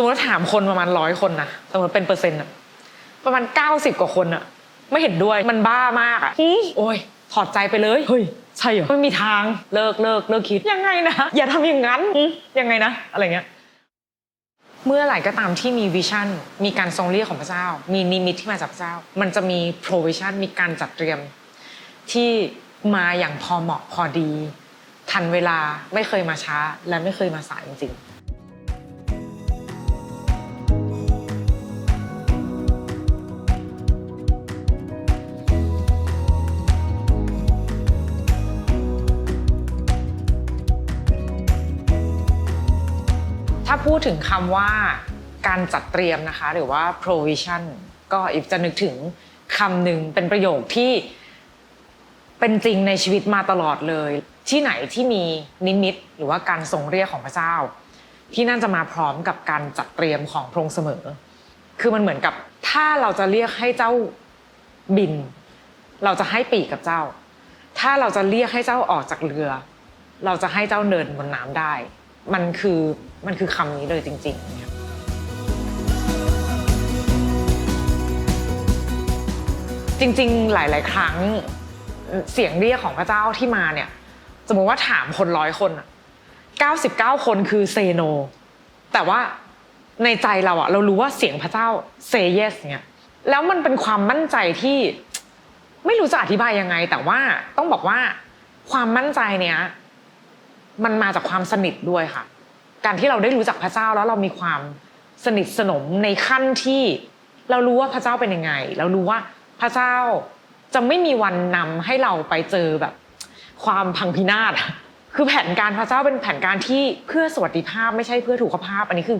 มมติว่าถามคนประมาณร้อยคนนะสมมติเป็นเปอร์เซ็นต์อะประมาณเก้าสิบกว่าคนอะไม่เห็นด้วยมันบ้ามากอะโอ้ยถอดใจไปเลยเฮ้ยใช่เหรอไม่มีทางเลิกเลิกเลิกคิดยังไงนะอย่าทำอย่างนั้นยังไงนะอะไรเงี้ยเมื่อไหร่ก็ตามที่มีวิชั่น มีการทรงเรียกของพระเจ้า มีนิมิตที่มาจากพระเจ้า มันจะมี provision มีการจัดเตรียม ที่มาอย่างพอเหมาะพอดี ทันเวลาไม่เคยมาช้า และไม่เคยมาสายจริงๆ พูดถึงคำว่าการจัดเตรียมนะคะ หรือว่า provision ก็อีฟจะนึกถึงคำหนึ่งเป็นประโยคที่เป็นจริงในชีวิตมาตลอดเลย ที่ไหนที่มีนิมิตหรือว่าการทรงเรียกของพระเจ้า ที่นั่นจะมาพร้อมกับการจัดเตรียมของพระองค์เสมอ คือมันเหมือนกับถ้าเราจะเรียกให้เจ้าบิน เราจะให้ปีกกับเจ้า ถ้าเราจะเรียกให้เจ้าออกจากเรือ เราจะให้เจ้าเดินบนน้ำได้ มันคือ มันคือคำนี้เลยจริงๆเนี่ยจริง ๆ หลาย ๆ ครั้งเสียงเรียกของพระเจ้าที่มาเนี่ย สมมติว่าถามคนร้อยคนอะ99คนคือเซโน แต่ว่าในใจเราอะเรารู้ว่าเสียงพระเจ้าเซเยสเนี่ยแล้วมันเป็นความมั่นใจที่ไม่รู้จะอธิบายยังไง แต่ว่าต้องบอกว่าความมั่นใจเนี้ยมันมาจากความสนิทด้วยค่ะ การที่เราได้รู้จักพระเจ้าแล้วเรามีความสนิทสนมในขั้นที่เรารู้ว่าพระเจ้าเป็นยังไง เรารู้ว่าพระเจ้าจะไม่มีวันนำให้เราไปเจอแบบ ความพังพินาศคือแผนการพระเจ้าเป็นแผนการที่เพื่อสวัสดิภาพไม่ใช่เพื่อถูกภาพ อันนี้คือ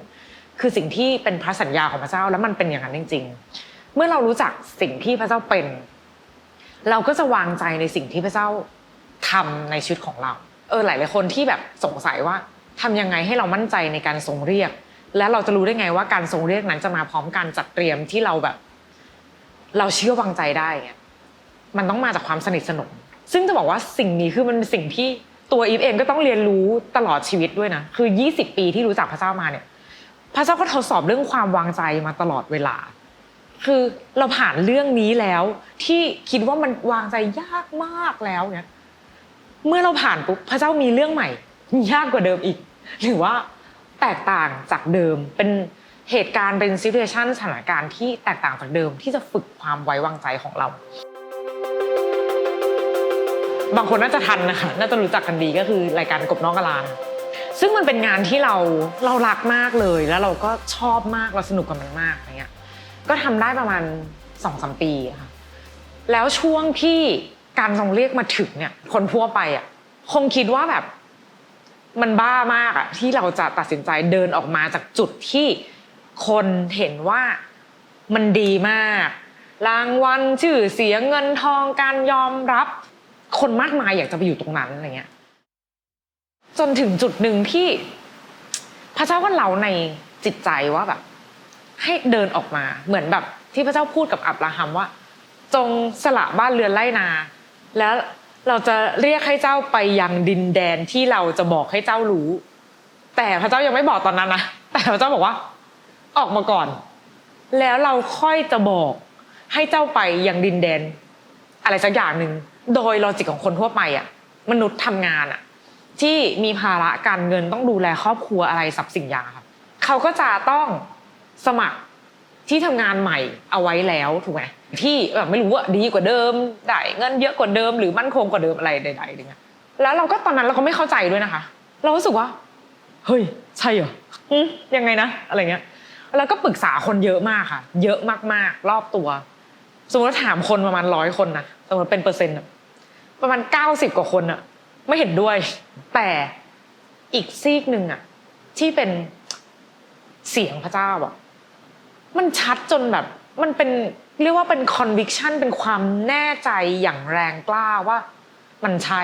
คือสิ่งที่เป็นพระสัญญาของพระเจ้าแล้วมันเป็นอย่างนั้นจริง ๆ เมื่อเรารู้จักสิ่งที่พระเจ้าเป็น เราก็จะวางใจในสิ่งที่พระเจ้าทำในชีวิตของเรา เออหลายหลายคนที่แบบสงสัยว่า ทำยังไงให้เรามั่นใจในการทรงเรียก และเราจะรู้ได้ไงว่าการทรงเรียกนั้นจะมาพร้อมการจัดเตรียมที่เราแบบ เราเชื่อวางใจได้เงี้ยมันต้องมาจากความสนิทสนม ซึ่งจะบอกว่าสิ่งนี้คือมันเป็นสิ่งที่ตัวอีฟเองก็ต้องเรียนรู้ตลอดชีวิตด้วยนะคือ 20 ปีที่รู้จักพระเจ้ามาเนี่ย พระเจ้าก็ทดสอบเรื่องความวางใจมาตลอดเวลา คือเราผ่านเรื่องนี้แล้ว ที่คิดว่ามันวางใจยากมากแล้วเนี่ยเมื่อเราผ่านปุ๊บพระเจ้ามีเรื่องใหม่ยากกว่าเดิมอีก หรือว่าแตกต่างจากเดิมเป็นเหตุการณ์เป็นซิ t u a ชันสถานการณ์ที่แตกต่างจากเดิมที่จะฝึกความไว้วางใจของเรา บางคนน่าจะทันนะคะน่าจะรู้จักกันดีก็คือรายการกบนอกกะลานซึ่งมันเป็นงานที่เราเรารักมากเลย แล้วเราก็ชอบมากเราสนุกกับมันมากอะไรเงี้ยก็ทำได้ประมาณสองสามปีค่ะแล้วช่วงที่การทรงเรียกมาถึงเนี่ยคนทั่วไปอะคงคิดว่าแบบ มันบ้ามากอะที่เราจะตัดสินใจเดินออกมาจากจุดที่คนเห็นว่ามันดีมาก รางวัลชื่อเสียงเงินทองการยอมรับ คนมากมายอยากจะไปอยู่ตรงนั้นอะไรเงี้ยจนถึงจุดหนึ่งที่ พระเจ้าก็เราในจิตใจว่าแบบ ให้เดินออกมาเหมือนแบบ ที่พระเจ้าพูดกับอับราฮัมว่า จงสละบ้านเรือนไร่นา แล้ว เราจะเรียกให้เจ้าไปยังดินแดนที่เราจะบอกให้เจ้ารู้ แต่พระเจ้ายังไม่บอกตอนนั้นนะแต่พระเจ้าบอกว่า ออกมาก่อน แล้วเราค่อยจะบอกให้เจ้าไปยังดินแดน อะไรสักอย่างหนึ่งโดยลอจิกของคนทั่วไปอะมนุษย์ทำงานอะที่มีภาระการเงินต้องดูแลครอบครัวอะไรสับสิ่งอย่างครับเขาก็จะต้องสมัคร ที่ทำงานใหม่เอาไว้แล้วถูกไหมที่แบบไม่รู้ว่าดีกว่าเดิมได้เงินเยอะกว่าเดิมหรือมั่นคงกว่าเดิมอะไรใดๆอะไรเงี้ยแล้วเราก็ตอนนั้นเราก็ไม่เข้าใจด้วยนะคะ เรารู้สึกว่า เฮ้ย ใช่เหรออืมยังไงนะอะไรเงี้ยแล้วก็ปรึกษาคนเยอะมากค่ะ เยอะมากๆ รอบตัว สมมติว่าถามคนประมาณร้อยคนนะสมมติเป็นเปอร์เซ็นต์อะประมาณเก้าสิบกว่าคนอะไม่เห็นด้วย แต่อีกซีกหนึ่งอะที่เป็นเสียงพระเจ้าอะ มันชัดจนแบบมันเป็นเรียกว่าเป็น conviction เป็นความแน่ใจอย่างแรงกล้าว่ามันใช่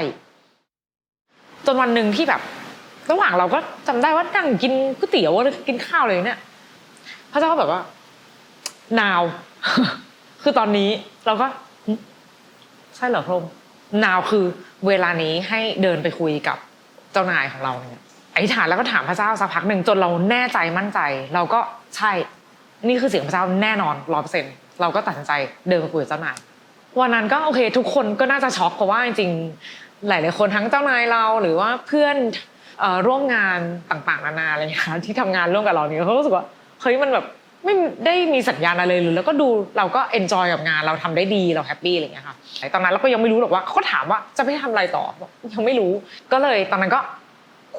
จนวันหนึ่งที่แบบ ระหว่างเราก็จำได้ว่านั่งกินก๋วยเตี๋ยวหรือกินข้าวอะไรเนี่ยพระเจ้าก็แบบว่า now คือตอนนี้เราก็ใช่เหรอพระองค์ now คือเวลานี้ให้เดินไปคุยกับเจ้านายของเราเนี่ยอธิษฐานแล้วก็ถามพระเจ้าสักพักหนึ่งจนเราแน่ใจมั่นใจ เราก็ใช่ นี่คือเสียงพระเจ้าแน่นอนร้อยเปอร์เซ็นต์เราก็ตัดสินใจเดินไปคุยกับเจ้านายวันนั้นก็โอเค ทุกคนก็น่าจะช็อกเพราะว่าจริงๆหลายๆคนทั้งเจ้านายเราหรือว่าเพื่อนร่วมงานต่างๆนานาอะไรอย่างเงี้ยที่ทำงานร่วมกับเราเนี่ยเขารู้สึกว่าเฮ้ยมันแบบไม่ได้มีสัญญาณอะไรเลยแล้วก็ดูเราก็เอนจอยกับงานเราทำได้ดีเราแฮปปี้อะไรอย่างเงี้ยค่ะตอนนั้นเราก็ยังไม่รู้หรอกว่าเขาถามว่าจะไปทำอะไรต่อยังไม่รู้ ก็เลยตอนนั้นก็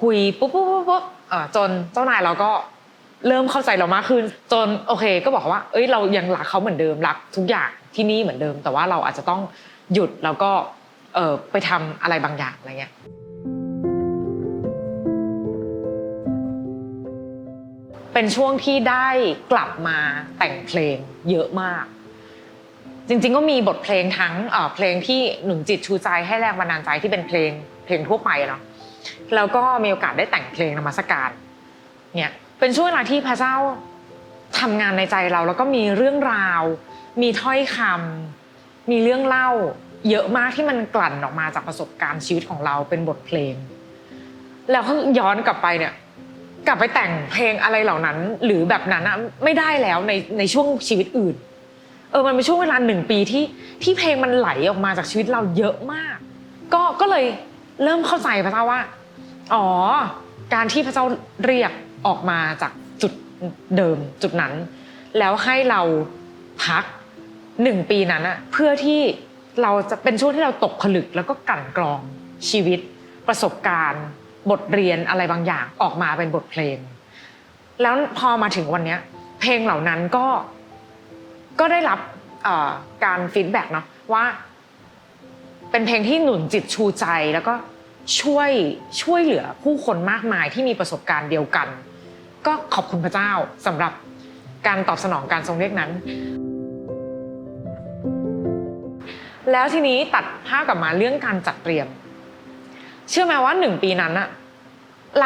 คุยปุ๊บปุ๊บปุ๊บปุ๊บจนเจ้านายเราก็ เริ่มเข้าใจเรามากขึ้น จนโอเค ก็บอกว่า เอ้ยเรายังรักเขาเหมือนเดิมรักทุกอย่างที่นี่เหมือนเดิม แต่ว่าเราอาจจะต้องหยุดแล้วก็เออไปทำอะไรบางอย่างอะไรเงี้ยเป็นช่วงที่ได้กลับมาแต่งเพลงเยอะมาก จริงๆก็มีบทเพลงทั้งเอ่อเพลงที่หนุนจิตชูใจให้แรงบันดาลใจที่เป็นเพลงเพลงทั่วไปเนาะแล้วก็มีโอกาสได้แต่งเพลงนมัสการเนี่ย เป็นช่วงเวลาที่พระเจ้าทำงานในใจเรา แล้วก็มีเรื่องราว มีถ้อยคำมีเรื่องเล่า เยอะมากที่มันกลั่นออกมาจากประสบการณ์ชีวิตของเราเป็นบทเพลง แล้วก็ย้อนกลับไปเนี่ย กลับไปแต่งเพลงอะไรเหล่านั้น หรือแบบนั้นอะไม่ได้แล้วในในช่วงชีวิตอื่น เออมันเป็นช่วงเวลาหนึ่งปีที่ที่เพลงมันไหลออกมาจากชีวิตเราเยอะมาก ก็ก็เลยเริ่มเข้าใจพระเจ้าว่า อ๋อ การที่พระเจ้าเรียก ออกมาจากจุดเดิมจุดนั้น แล้วให้เราพักหนึ่งปีนั้นอะเพื่อที่เราจะเป็นช่วงที่เราตกผลึกแล้วก็กลั่นกรองชีวิต ประสบการณ์ บทเรียนอะไรบางอย่างออกมาเป็นบทเพลง แล้วพอมาถึงวันเนี้ยเพลงเหล่านั้นก็ก็ได้รับการฟีดแบ็กเนาะว่า เป็นเพลงที่หนุนจิตชูใจแล้วก็ช่วยช่วยเหลือผู้คนมากมายที่มีประสบการณ์เดียวกัน ก็ขอบคุณพระเจ้าสำหรับการตอบสนองการทรงเรียกนั้น แล้วทีนี้ตัดภาพกลับมาเรื่องการจัดเตรียม เชื่อไหมว่าหนึ่งปีนั้นอะ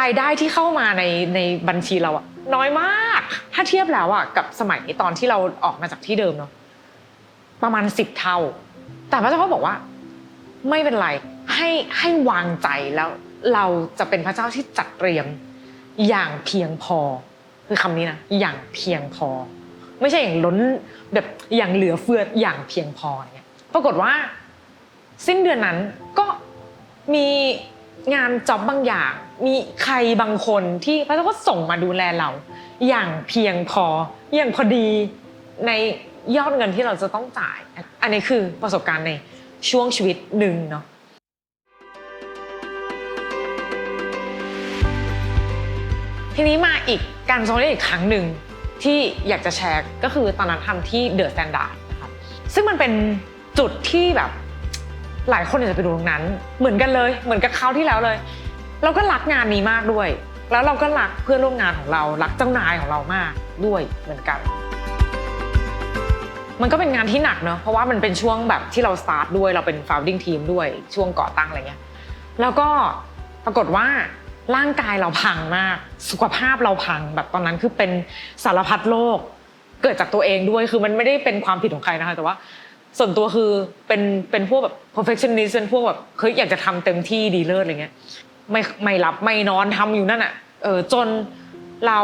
รายได้ที่เข้ามาในในบัญชีเราอะน้อยมาก ถ้าเทียบแล้วอะกับสมัยตอนที่เราออกมาจากที่เดิมเนาะประมาณสิบเท่า แต่พระเจ้าก็บอกว่า ไม่เป็นไรให้ให้วางใจแล้วเราจะเป็นพระเจ้าที่จัดเตรียม อย่างเพียงพอ คือคำนี้นะอย่างเพียงพอ ไม่ใช่อย่างล้นแบบอย่างเหลือเฟืออย่างเพียงพอเนี่ยปรากฏว่า สิ้นเดือนนั้นก็มีงานจ็อบบางอย่าง มีใครบางคนที่พระเจ้าก็ส่งมาดูแลเรา อย่างเพียงพออย่างพอดีในยอดเงินที่เราจะต้องจ่าย อันนี้คือประสบการณ์ในช่วงชีวิตหนึ่งเนาะ ทีนี้มาอีกการทรงเรียกอีกครั้งหนึ่งที่อยากจะแชร์ก็คือตอนนั้นทำที่เดอะสแตนดาร์ดนะครับซึ่งมันเป็นจุดที่แบบหลายคนอยากจะไปดูตรงนั้น เหมือนกันเลย เหมือนกับคราวที่แล้วเลย เราก็รักงานนี้มากด้วย แล้วเราก็รักเพื่อนร่วมงานของเรา รักเจ้านายของเรามากด้วยเหมือนกัน มันก็เป็นงานที่หนักเนอะเพราะว่ามันเป็นช่วงแบบที่เราสตาร์ทด้วยเราเป็น founding team ด้วยช่วงก่อตั้งอะไรเงี้ยแล้วก็ปรากฏว่า ร่างกายเราพังมาก สุขภาพเราพังแบบตอนนั้นคือเป็นสารพัดโรคเกิดจากตัวเองด้วยคือมันไม่ได้เป็นความผิดของใครนะคะแต่ว่า ส่วนตัวคือเป็นเป็นพวกแบบ perfectionist เป็นพวกแบบเฮ้ยอยากจะทำเต็มที่ดีเลิศอะไรเงี้ยไม่ไม่หลับไม่นอนทำอยู่นั่นอะเออจนเรา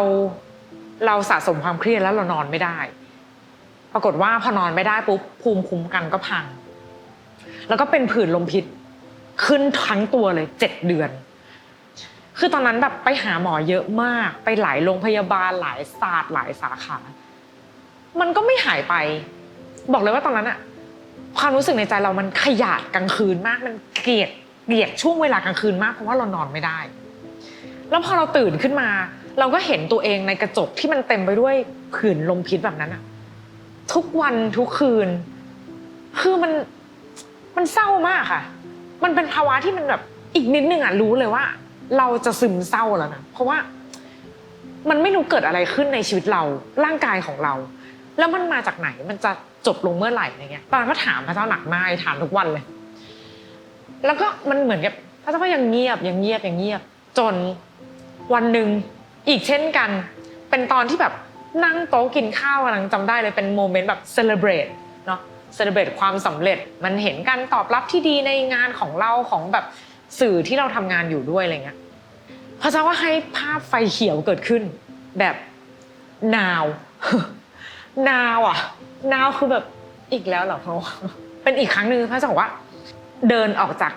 เราสะสมความเครียดแล้วเรานอนไม่ได้ ปรากฏว่าพอนอนไม่ได้ปุ๊บภูมิคุ้มกันก็พัง แล้วก็เป็นผื่นลมพิษขึ้นทั้งตัวเลยเจ็ดเดือน คือตอนนั้นแบบไปหาหมอเยอะมาก ไปหลายโรงพยาบาลหลายศาสตร์หลายสาขา มันก็ไม่หายไป บอกเลยว่าตอนนั้นอะความรู้สึกในใจเรามันขยาดกลางคืนมาก มันเกลียดเกลียดช่วงเวลากลางคืนมากเพราะว่าเรานอนไม่ได้ แล้วพอเราตื่นขึ้นมา เราก็เห็นตัวเองในกระจกที่มันเต็มไปด้วยผื่นลมพิษแบบนั้นอะทุกวันทุกคืน คือมันมันเศร้ามากค่ะ มันเป็นภาวะที่มันแบบอีกนิดนึงอะรู้เลยว่า เราจะซึมเศร้าแล้วนะเพราะว่ามันไม่รู้เกิดอะไรขึ้นในชีวิตเราร่างกายของเรา แล้วมันมาจากไหนมันจะจบลงเมื่อไหร่อะไรเงี้ยตอนนั้นก็ถามพระเจ้าหนักมากถามทุกวันเลย แล้วก็มันเหมือนกับพระเจ้าก็ยังเงียบยังเงียบยังเงียบ จนวันหนึ่งอีกเช่นกัน เป็นตอนที่แบบนั่งโต๊ะกินข้าวกำลังจำได้เลยเป็นโมเมนต์แบบเซเลบรตเนาะเซเลบรตความสำเร็จมันเห็นการตอบรับที่ดีในงานของเราของแบบ สื่อที่เราทำงานอยู่ด้วยอะไรเงี้ยพระเจ้าก็ให้ภาพไฟเขียวเกิดขึ้น แบบนาว นาวอะ นาวคือแบบอีกแล้วเหรอเขาเป็นอีกครั้งหนึ่งพระเจ้าบอกว่า เดินออกจาก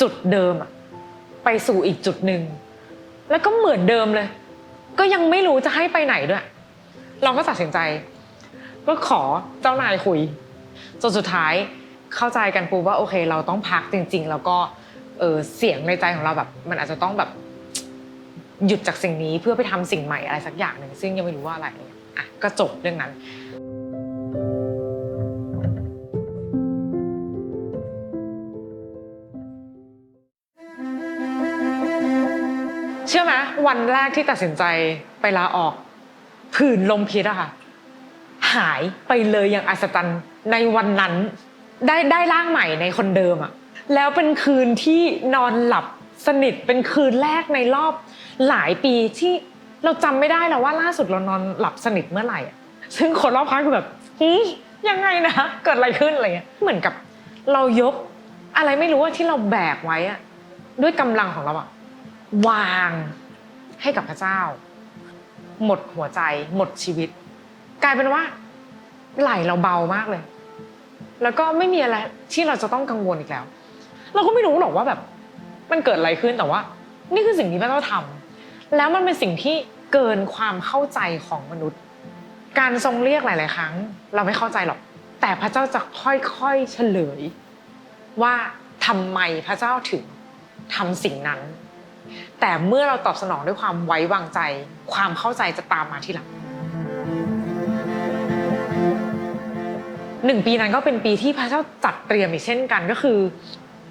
จุดเดิมอะไปสู่อีกจุดหนึ่งแล้วก็เหมือนเดิมเลย ก็ยังไม่รู้จะให้ไปไหนด้วย เราก็ตัดสินใจ ก็ขอเจ้านายคุยจนสุดท้ายเข้าใจกันปูว่าโอเค เราต้องพักจริง ๆ แล้วก็ เออเสียงในใจของเราแบบ มันอาจจะต้องแบบ หยุดจากสิ่งนี้เพื่อไปทำสิ่งใหม่อะไรสักอย่างหนึ่งซึ่งยังไม่รู้ว่าอะไรอะก็จบเรื่องนั้นเชื่อไหมวันแรกที่ตัดสินใจไปลาออกผื่นลมพิษอะค่ะ หายไปเลยอย่างอัศจรรย์ในวันนั้น ได้ได้ร่างใหม่ในคนเดิมอะ แล้วเป็นคืนที่นอนหลับสนิทเป็นคืนแรกในรอบหลายปีที่เราจำไม่ได้แล้วว่าล่าสุดเรานอนหลับสนิทเมื่อไหร่ซึ่งคนรอบข้างคือแบบยังไงนะเกิดอะไรขึ้นอะไรเงี้ยเหมือนกับเรายก อะไรไม่รู้ว่าที่เราแบกไว้อะด้วยกำลังของเราอะวางให้กับพระเจ้า หมดหัวใจ หมดชีวิต กลายเป็นว่า ไหลเราเบามากเลย แล้วก็ไม่มีอะไรที่เราจะต้องกังวลอีกแล้ว เราก็ไม่รู้หรอกว่าแบบ มันเกิดอะไรขึ้นแต่ว่า นี่คือสิ่งที่พระเจ้าทำแล้วมันเป็นสิ่งที่เกินความเข้าใจของมนุษย์ การทรงเรียกหลาย ๆ ครั้ง เราไม่เข้าใจหรอก แต่พระเจ้าจะค่อย ๆ เฉลย ว่าทำไมพระเจ้าถึงทำสิ่งนั้น แต่เมื่อเราตอบสนองด้วยความไว้วางใจ ความเข้าใจจะตามมาทีหลังหนึ่งปีนั้นก็เป็นปีที่พระเจ้าจัดเตรียมอีกเช่นกันก็คือ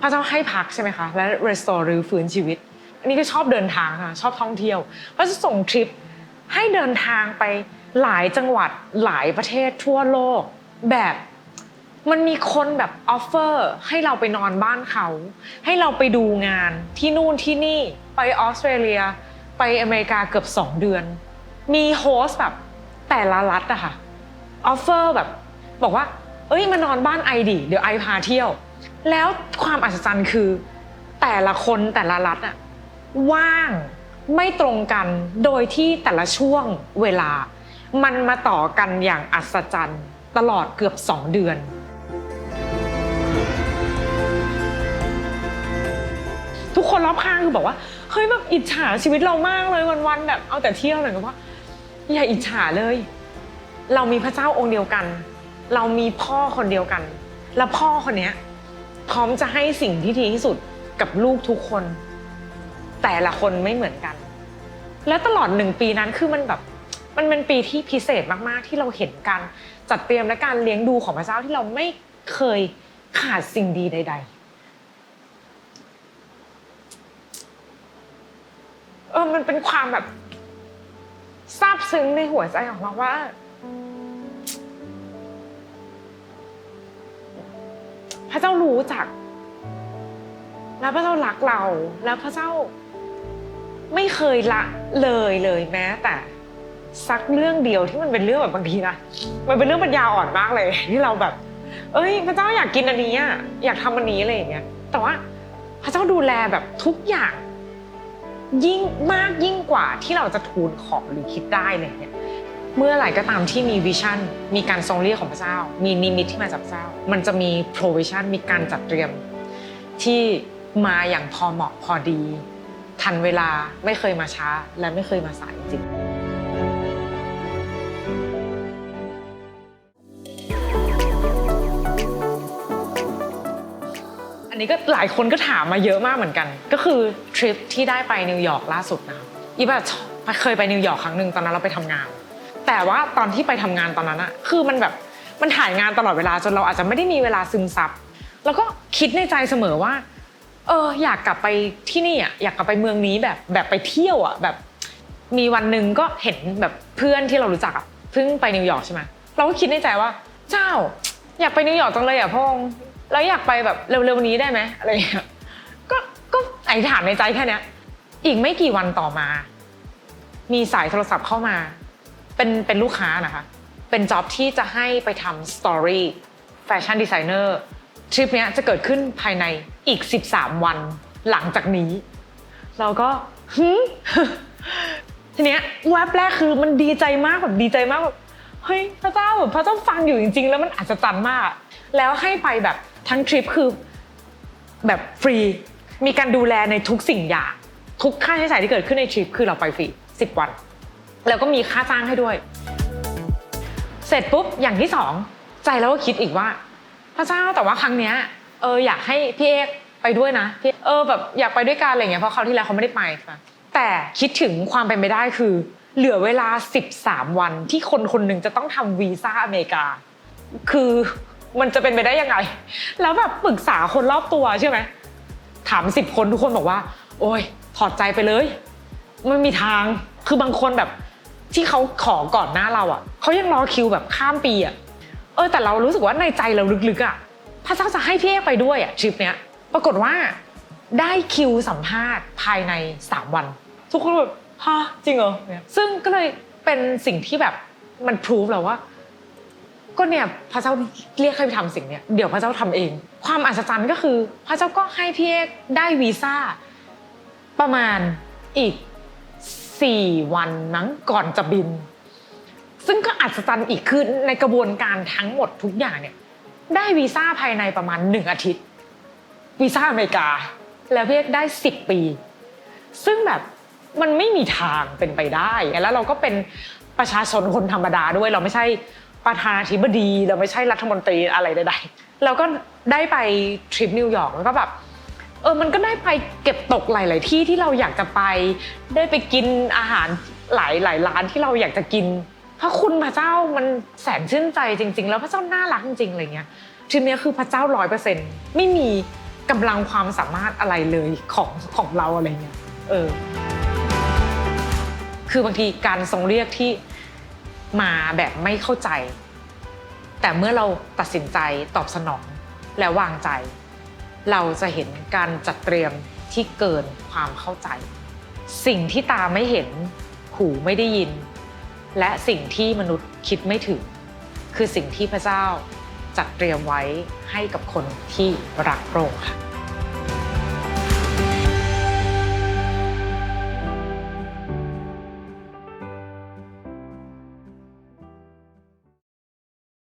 พระเจ้าให้พักใช่ไหมคะ และ restore หรือฟื้นชีวิต อันนี้ก็ชอบเดินทางค่ะชอบท่องเที่ยวพระเจ้าส่งทริปให้เดินทางไปหลายจังหวัดหลายประเทศทั่วโลกแบบมันมีคนแบบออฟเฟอร์ให้เราไปนอนบ้านเขา ให้เราไปดูงานที่นู่นที่นี่ไปออสเตรเลีย ไปอเมริกาเกือบ 2 เดือน มีโฮสแบบแต่ละรัฐอะค่ะออฟเฟอร์แบบบอกว่า เอ้ยมานอนบ้านไอดิเดี๋ยวไอพาเที่ยว แล้วความอัศจรรย์คือ แต่ละคนแต่ละรัฐอะว่างไม่ตรงกันโดยที่แต่ละช่วงเวลา มันมาต่อกันอย่างอัศจรรย์ตลอดเกือบ2เดือน ทุกคนรอบข้างคือบอกว่าเฮ้ยแบบอิจฉาชีวิตเรามากเลยวันๆแบบเอาแต่เที่ยวเลยก็ว่าอย่าอิจฉาเลย เรามีพระเจ้าองค์เดียวกัน เรามีพ่อคนเดียวกัน แล้วพ่อคนเนี้ย พร้อมจะให้สิ่งที่ดีที่สุดกับลูกทุกคน แต่ละคนไม่เหมือนกัน และตลอดหนึ่งปีนั้นคือมันแบบมันเป็นปีที่พิเศษมากๆ ที่เราเห็นการจัดเตรียมและการเลี้ยงดูของพระเจ้าที่เราไม่เคยขาดสิ่งดีใด ๆ เออมันเป็นความแบบซาบซึ้งในหัวใจของเราว่า พระเจ้ารู้จัก แล้วพระเจ้ารักเรา แล้วพระเจ้าไม่เคยละเลยเลยแม้ แต่สักเรื่องเดียวที่มันเป็นเรื่องแบบบางทีนะมันเป็นเรื่องปัญญาอ่อนมากเลย ที่เราแบบ เอ้ย พระเจ้าอยากกินอันนี้อะอยากทำอันนี้อะไรอย่างเงี้ย แต่ว่าพระเจ้าดูแลแบบทุกอย่างยิ่งมากยิ่งกว่าที่เราจะทูลขอหรือคิดได้เลยเนี่ย เมื่อไหร่ก็ตามที่มีวิชั่น มีการทรงเรียกของพระเจ้า มีนิมิตที่มาจากพระเจ้า มันจะมี provision มีการจัดเตรียม ที่มาอย่างพอเหมาะพอดี ทันเวลาไม่เคยมาช้า และไม่เคยมาสายจริงอันนี้ก็หลายคนก็ถามมาเยอะมากเหมือนกัน ก็คือทริปที่ได้ไปนิวยอร์กล่าสุดนะคะอีแบบเคยไปนิวยอร์กครั้งหนึ่งตอนนั้นเราไปทำงาน แต่ว่าตอนที่ไปทำงานตอนนั้นอะคือมันแบบมันถ่ายงานตลอดเวลาจนเราอาจจะไม่ได้มีเวลาซึมซับแล้วก็คิดในใจเสมอว่าเอออยากกลับไปที่นี่อะอยากกลับไปเมืองนี้แบบแบบไปเที่ยวอะแบบมีวันหนึ่งก็เห็นแบบเพื่อนที่เรารู้จักอะเพิ่งไปนิวยอร์กใช่ไหมเราก็คิดในใจว่า เจ้า อยากไปนิวยอร์กจังเลยอะพงแล้วอยากไปแบบเร็วๆนี้ได้ไหมอะไรอย่างเงี้ยก็ก็ไอธิษฐานในใจแค่เนี้ยอีกไม่กี่วันต่อมา มีสายโทรศัพท์เข้ามา เป็นเป็นลูกค้านะคะ เป็นจ็อบที่จะให้ไปทำสตอรี่แฟชั่นดีไซเนอร์ทริปนี้จะเกิดขึ้นภายในอีก 13 วันหลังจากนี้ เราก็หึทีเนี้ยแวบแรกคือมันดีใจมากแบบดีใจมากแบบเฮ้ยพระเจ้าแบบพระเจ้าฟังอยู่จริง ๆ แล้วมันอัศจรรย์มาก แล้วให้ไปแบบทั้งทริปคือแบบฟรี มีการดูแลในทุกสิ่งอย่าง ทุกค่าใช้จ่ายที่เกิดขึ้นในทริปคือเราไปฟรีสิบวัน แล้วก็มีค่าจ้างให้ด้วย เสร็จปุ๊บอย่างที่สองใจเราก็คิดอีกว่า พระเจ้าแต่ว่าครั้งเนี้ยเอออยากให้พี่เอกไปด้วยนะพี่เออแบบอยากไปด้วยกันอะไรเงี้ยเพราะคราวที่แล้วเขาไม่ได้ไปค่ะแต่คิดถึงความเป็นไปได้คือ เหลือเวลา 13 วันที่คนคนหนึ่งจะต้องทำวีซ่าอเมริกา คือมันจะเป็นไปได้ยังไง แล้วแบบปรึกษาคนรอบตัวใช่ไหมถามสิบคนทุกคนบอกว่า โอ้ยถอดใจไปเลย ไม่มีทางคือบางคนแบบ ที่เขาขอก่อนหน้าเราอะเขายังรอคิวแบบข้ามปีอะเออแต่เรารู้สึกว่าในใจเราลึกๆอะพระเจ้าจะให้พี่เอกไปด้วยอะทริปเนี้ย ปรากฏว่าได้คิวสัมภาษณ์ภายใน 3 วัน ทุกคนแบบฮะจริงเหรอเนี่ยซึ่งก็เลยเป็นสิ่งที่แบบมันพิสูจเราว่า ก็เนี่ยพระเจ้าเรียกให้ไปทำสิ่งเนี้ยเดี๋ยวพระเจ้าทำเอง ความอัศจรรย์ก็คือ พระเจ้าก็ให้พี่เอกได้วีซ่าประมาณอีก 4 วันนั้งก่อนจะบิน ซึ่งก็อัศจรรย์อีกคือในกระบวนการทั้งหมดทุกอย่างเนี่ย ได้วีซ่าภายในประมาณหนึ่งอาทิตย์วีซ่าอเมริกา แล้วเพี่เอกได้สิบปี ซึ่งแบบมันไม่มีทางเป็นไปได้ แล้วเราก็เป็นประชาชนคนธรรมดาด้วยเราไม่ใช่ประธานาธิบดี เราไม่ใช่รัฐมนตรีอะไรใดๆเราก็ได้ไปทริปนิวยอร์กแล้วก็แบบ เออมันก็ได้ไปเก็บตกหลาย ๆ ที่ที่เราอยากจะไป ได้ไปกินอาหารหลายหลายร้านที่เราอยากจะกินพระคุณพระเจ้ามันแสนชื่นใจจริง ๆ แล้วพระเจ้าน่ารักจริงๆอะไรเงี้ยทริปเนี้ยคือพระเจ้าร้อยเปอร์เซ็นต์ไม่มีกำลังความสามารถอะไรเลยของของเราอะไรเงี้ยเออคือบางทีการทรงเรียกที่มาแบบไม่เข้าใจ แต่เมื่อเราตัดสินใจตอบสนองและวางใจ เราจะเห็นการจัดเตรียมที่เกินความเข้าใจ สิ่งที่ตาไม่เห็น หูไม่ได้ยิน และสิ่งที่มนุษย์คิดไม่ถึง คือสิ่งที่พระเจ้าจัดเตรียมไว้ให้กับคนที่รักโรงค่ะ